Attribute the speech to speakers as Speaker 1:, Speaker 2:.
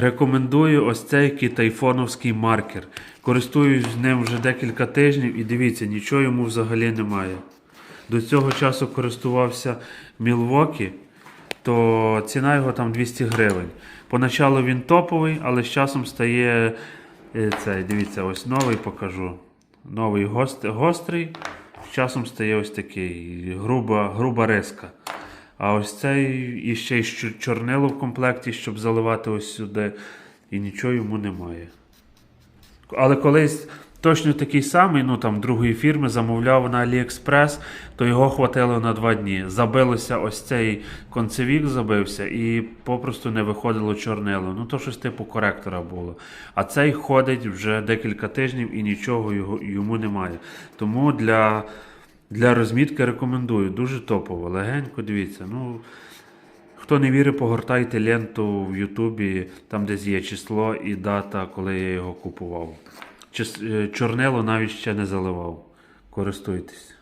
Speaker 1: Рекомендую ось цей китайфоновський маркер. Користуюсь ним вже декілька тижнів і дивіться, нічого йому взагалі немає. До цього часу користувався Milwaukee, то ціна його там 200 гривень. Поначалу він топовий, але з часом стає е, цей, дивіться, ось новий покажу. Новий гост, гострий, з часом стає ось такий груба, груба риска. А ось цей і ще й чорнило в комплекті, щоб заливати ось сюди, і нічого йому немає. Але колись точно такий самий, ну там другої фірми, замовляв на AliExpress, то його хватило на два дні. Забилося ось цей концевік, забився і попросту не виходило чорнило. Ну то щось типу коректора було. А цей ходить вже декілька тижнів і нічого його, йому немає. Тому для, для розмітки рекомендую. Дуже топово. Легенько дивіться. Ну, Хто не вірить, погортайте ленту в Ютубі, там десь є число і дата, коли я його купував. Е, навіть ще не заливав. Користуйтесь.